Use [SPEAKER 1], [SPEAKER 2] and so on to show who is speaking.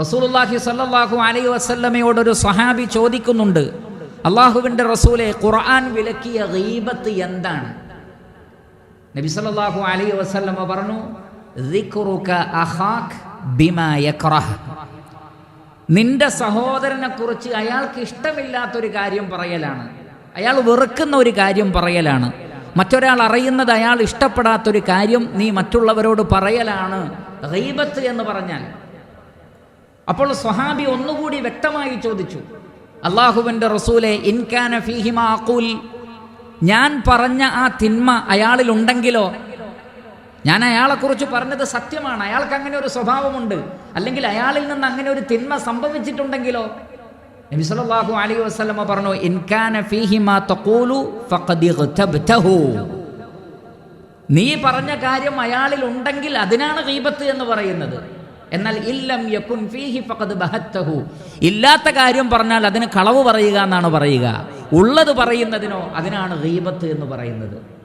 [SPEAKER 1] റസൂലുള്ളാഹി സ്വല്ലല്ലാഹു അലൈഹി വസല്ലമയോട് ഒരു സ്വഹാബി ചോദിക്കുന്നുണ്ട് അള്ളാഹുവിന്റെ റസൂലെ ഖുർആൻ വിലക്കിയ ഗീബത്ത് എന്താണ്? നബി സല്ലല്ലാഹു അലൈഹി വസല്ലമ പറഞ്ഞു. നിന്റെ സഹോദരനെ കുറിച്ച് അയാൾക്ക് ഇഷ്ടമില്ലാത്തൊരു കാര്യം പറയലാണ്. അയാൾ വെറുക്കുന്ന ഒരു കാര്യം പറയലാണ്. മറ്റൊരാൾ അറിയുന്നത് അയാൾ ഇഷ്ടപ്പെടാത്തൊരു കാര്യം നീ മറ്റുള്ളവരോട് പറയലാണ്. റീബത്ത് എന്ന് പറഞ്ഞാൽ അപ്പോൾ സ്വഹാബി ഒന്നുകൂടി വ്യക്തമായി ചോദിച്ചു അള്ളാഹുവിന്റെ റസൂലെ ഇൻകാന ഫീഹിമ അക്കൂൽ ഞാൻ പറഞ്ഞ ആ തിന്മ അയാളിലുണ്ടെങ്കിലോ? ഞാൻ അയാളെക്കുറിച്ച് പറഞ്ഞത് സത്യമാണ്. അയാൾക്ക് അങ്ങനെ ഒരു സ്വഭാവമുണ്ട്. അല്ലെങ്കിൽ അയാളിൽ നിന്ന് അങ്ങനെ ഒരു തിന്മ സംഭവിച്ചിട്ടുണ്ടെങ്കിലോ? നബി സല്ലല്ലാഹു അലൈഹി വസല്ലമ പറഞ്ഞു ഇൻകാന ഫീഹിമ തഖൂലു ഫഖദ് ഇഗ്തബ്തഹു. നീ പറഞ്ഞ കാര്യം അയാളിൽ ഉണ്ടെങ്കിൽ അതിനാണ് ഗീബത്ത് എന്ന് പറയുന്നത്. എന്നാൽ ഇല്ലം യകുൻ ഫീഹി ഫഖദ് ബഹത്തഹു. ഇല്ലാത്ത കാര്യം പറഞ്ഞാൽ അതിന് കളവ് പറയുക എന്നാണ് പറയുക. ഉള്ളത് പറയുന്നതിനോ അതിനാണ് ഗീബത്ത് എന്ന് പറയുന്നത്.